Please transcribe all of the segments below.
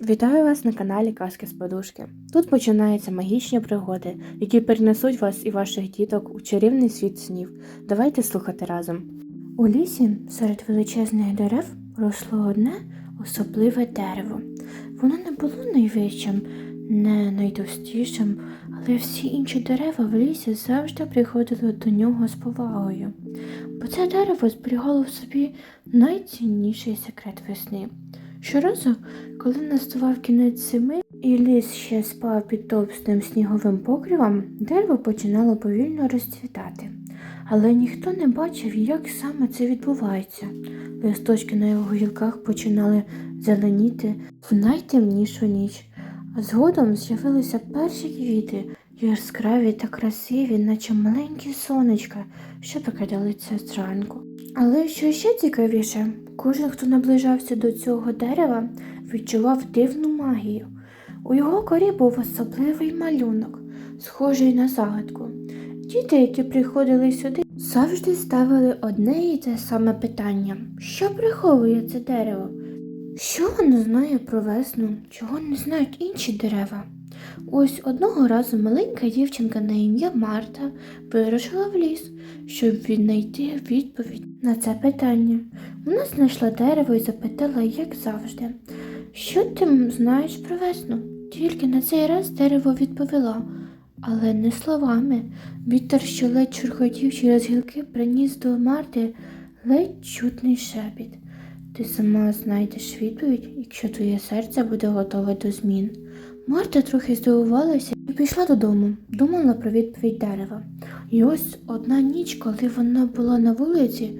Вітаю вас на каналі Казки з Подушки. Тут починаються магічні пригоди, які перенесуть вас і ваших діток у чарівний світ снів. Давайте слухати разом. У лісі серед величезних дерев росло одне особливе дерево. Воно не було найвищим, не найтовстішим, але всі інші дерева в лісі завжди приходили до нього з повагою. Бо це дерево зберігало в собі найцінніший секрет весни. Щоразу, коли наставав кінець зими і ліс ще спав під товстим сніговим покривом, дерево починало повільно розцвітати. Але ніхто не бачив, як саме це відбувається. Листочки на його гілках починали зеленіти в найтемнішу ніч, згодом з'явилися перші квіти, яскраві та красиві, наче маленькі сонечка, що прокидалися зранку. Але що ще цікавіше, кожен, хто наближався до цього дерева, відчував дивну магію. У його корі був особливий малюнок, схожий на загадку. Діти, які приходили сюди, завжди ставили одне і те саме питання: що приховує це дерево? Що воно знає про весну, чого не знають інші дерева? Ось одного разу маленька дівчинка на ім'я Марта вирушила в ліс, щоб віднайти відповідь на це питання. Вона знайшла дерево і запитала, як завжди, що ти знаєш про весну? Тільки на цей раз дерево відповіла, але не словами. Вітер, що ледь чурхотів через гілки, приніс до Марти ледь чутний шепіт. Ти сама знайдеш відповідь, якщо твоє серце буде готове до змін. Марта трохи здивувалася і пішла додому, думала про відповідь дерева. І ось одна ніч, коли вона була на вулиці,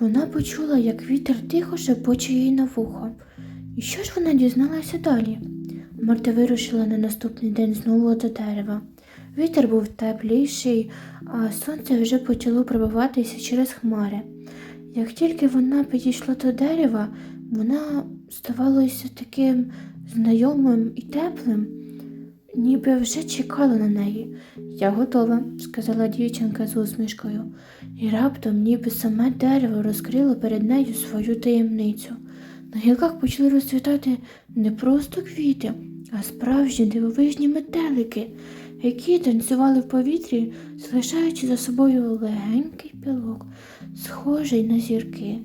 вона почула, як вітер тихо шепоче їй на вухо. І що ж вона дізналася далі? Марта вирушила на наступний день знову до дерева. Вітер був тепліший, а сонце вже почало пробиватися через хмари. Як тільки вона підійшла до дерева, вона здавалося таким знайомим і теплим, ніби вже чекала на неї. Я готова, сказала дівчинка з усмішкою, і раптом, ніби саме дерево розкрило перед нею свою таємницю. На гілках почали розцвітати не просто квіти, а справжні дивовижні метелики, які танцювали в повітрі, залишаючи за собою легенький пілок, схожий на зірки.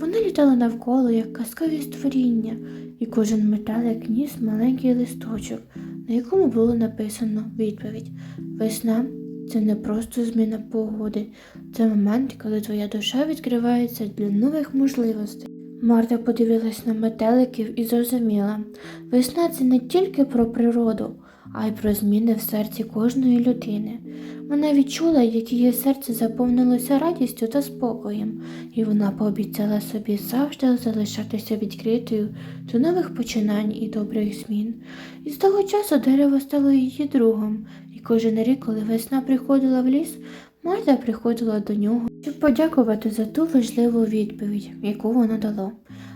Вони літали навколо, як казкові створіння, і кожен метелик ніс маленький листочок, на якому було написано відповідь Весна це не просто зміна погоди, це момент, коли твоя душа відкривається для нових можливостей. Марта подивилась на метеликів і зрозуміла, весна це не тільки про природу, а й про зміни в серці кожної людини. Вона відчула, як її серце заповнилося радістю та спокоєм, і вона пообіцяла собі завжди залишатися відкритою до нових починань і добрих змін. І з того часу дерево стало її другом, і кожен рік, коли весна приходила в ліс, Марта приходила до нього, щоб подякувати за ту важливу відповідь, яку воно дало.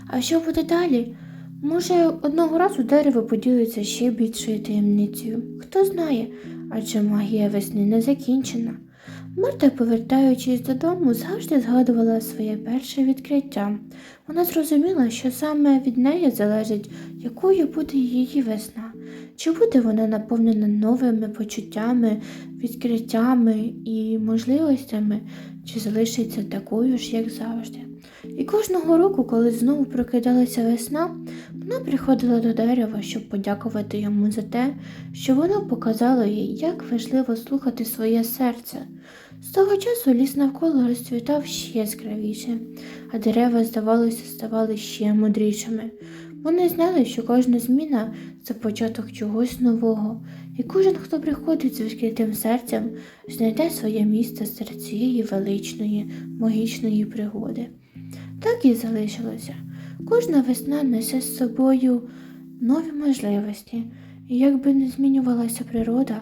А що буде далі? Може, одного разу дерево поділиться ще більшою таємницею. Хто знає, адже магія весни не закінчена. Марта, повертаючись додому, завжди згадувала своє перше відкриття. Вона зрозуміла, що саме від неї залежить, якою буде її весна, чи буде вона наповнена новими почуттями, відкриттями і можливостями, чи залишиться такою ж, як завжди. І кожного року, коли знову прокидалася весна, вона приходила до дерева, щоб подякувати йому за те, що воно показало їй, як важливо слухати своє серце. З того часу ліс навколо розцвітав ще яскравіше, а дерева, здавалося, ставали ще мудрішими. Вони знали, що кожна зміна це початок чогось нового, і кожен, хто приходить з відкритим серцем, знайде своє місце серед цієї величної, магічної пригоди. Так і залишилося. Кожна весна несе з собою нові можливості, і як би не змінювалася природа,